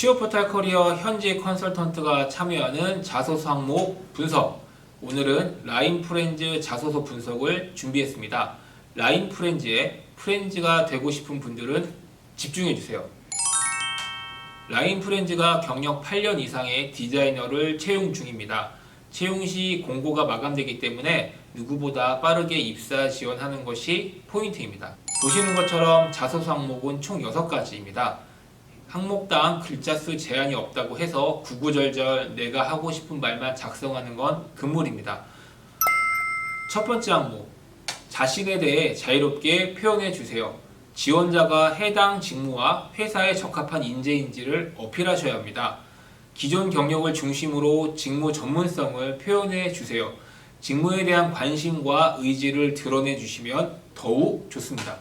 취업포탈 커리어 현지 컨설턴트가 참여하는 자소서 항목 분석. 오늘은 라인 프렌즈 자소서 분석을 준비했습니다. 라인 프렌즈에 프렌즈가 되고 싶은 분들은 집중해 주세요. 라인 프렌즈가 경력 8년 이상의 디자이너를 채용 중입니다. 채용 시 공고가 마감되기 때문에 누구보다 빠르게 입사 지원하는 것이 포인트입니다. 보시는 것처럼 자소서 항목은 총 6가지입니다. 항목당 글자 수 제한이 없다고 해서 구구절절 내가 하고 싶은 말만 작성하는 건 금물입니다. 첫 번째 항목, 자신에 대해 자유롭게 표현해 주세요. 지원자가 해당 직무와 회사에 적합한 인재인지를 어필하셔야 합니다. 기존 경력을 중심으로 직무 전문성을 표현해 주세요. 직무에 대한 관심과 의지를 드러내 주시면 더욱 좋습니다.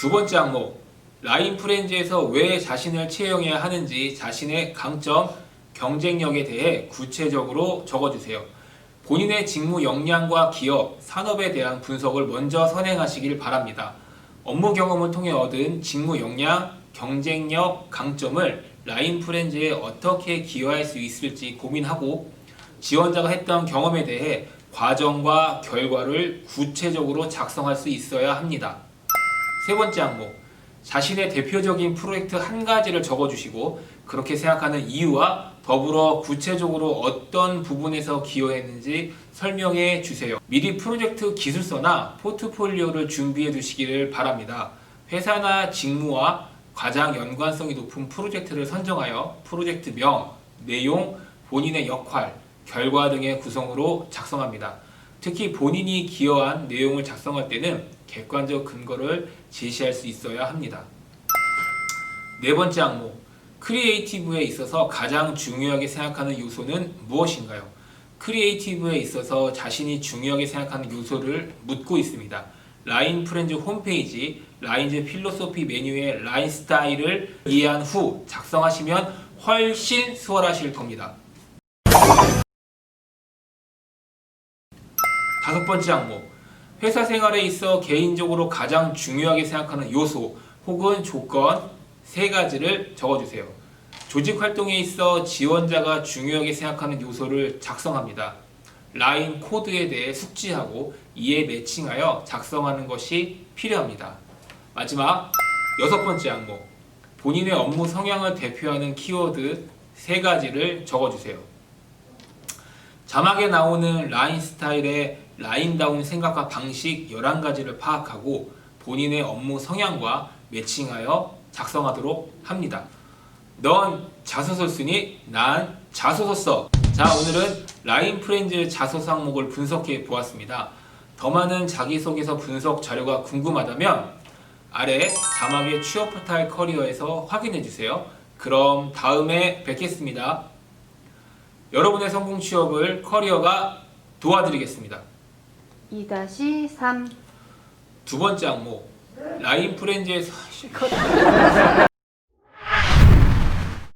두 번째 항목, 라인 프렌즈에서 왜 자신을 채용해야 하는지 자신의 강점, 경쟁력에 대해 구체적으로 적어주세요. 본인의 직무 역량과 기업, 산업에 대한 분석을 먼저 선행하시길 바랍니다. 업무 경험을 통해 얻은 직무 역량, 경쟁력, 강점을 라인 프렌즈에 어떻게 기여할 수 있을지 고민하고 지원자가 했던 경험에 대해 과정과 결과를 구체적으로 작성할 수 있어야 합니다. 세 번째 항목, 자신의 대표적인 프로젝트 한 가지를 적어주시고 그렇게 생각하는 이유와 더불어 구체적으로 어떤 부분에서 기여했는지 설명해 주세요. 미리 프로젝트 기술서나 포트폴리오를 준비해 두시기를 바랍니다. 회사나 직무와 가장 연관성이 높은 프로젝트를 선정하여 프로젝트명, 내용, 본인의 역할, 결과 등의 구성으로 작성합니다. 특히 본인이 기여한 내용을 작성할 때는 객관적 근거를 제시할 수 있어야 합니다. 네 번째 항목, 크리에이티브에 있어서 가장 중요하게 생각하는 요소는 무엇인가요? 크리에이티브에 있어서 자신이 중요하게 생각하는 요소를 묻고 있습니다. 라인 프렌즈 홈페이지 라인즈 필로소피 메뉴의 라인 스타일을 이해한 후 작성하시면 훨씬 수월하실 겁니다. 다섯 번째 항목. 회사 생활에 있어 개인적으로 가장 중요하게 생각하는 요소 혹은 조건 세 가지를 적어주세요. 조직 활동에 있어 지원자가 중요하게 생각하는 요소를 작성합니다. 라인 코드에 대해 숙지하고 이에 매칭하여 작성하는 것이 필요합니다. 마지막 여섯 번째 항목. 본인의 업무 성향을 대표하는 키워드 세 가지를 적어주세요. 자막에 나오는 라인 스타일의 라인다운 생각과 방식 11가지를 파악하고 본인의 업무 성향과 매칭하여 작성하도록 합니다. 넌 자소서 쓰니? 난 자소서 써. 자, 오늘은 라인 프렌즈 자소서 항목을 분석해 보았습니다. 더 많은 자기소개서 분석 자료가 궁금하다면 아래 자막의 취업 포탈 커리어에서 확인해 주세요. 그럼 다음에 뵙겠습니다. 여러분의 성공 취업을 커리어가 도와드리겠습니다. 2-3 두 번째 항목. 라인 프렌즈에서